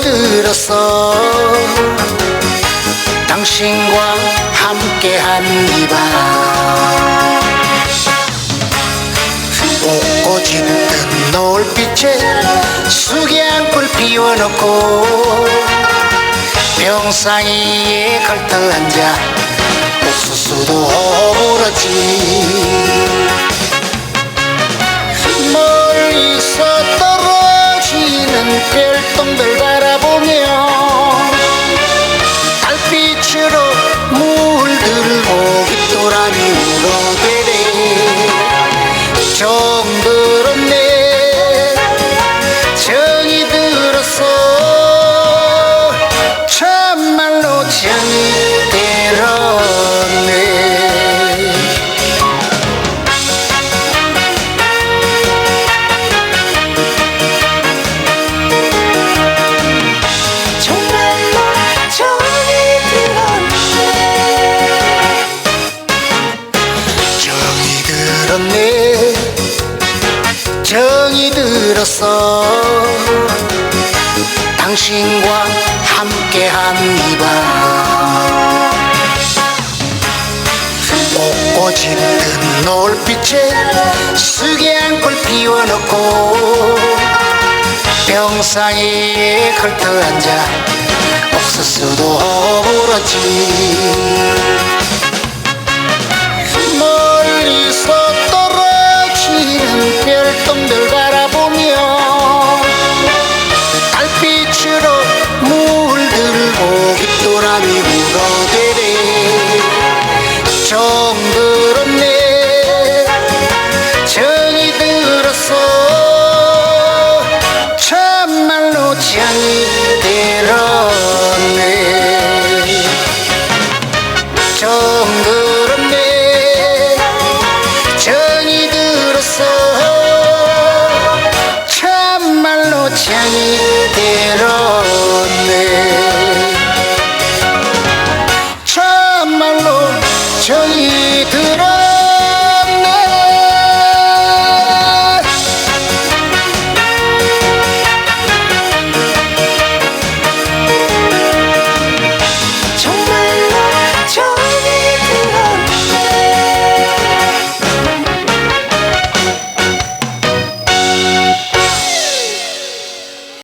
들었어. 당신과 함께한 이밤. 벚꽃지는 듯 노을빛에 숙양불 피워놓고 명상 위에 걸터앉아 옥수수도 오르지. 당신과 함께한 이밤. 웃고 짙은 노을빛에 수경불 피워놓고 병상에 걸터 앉아 옥수수도 오르지 entero de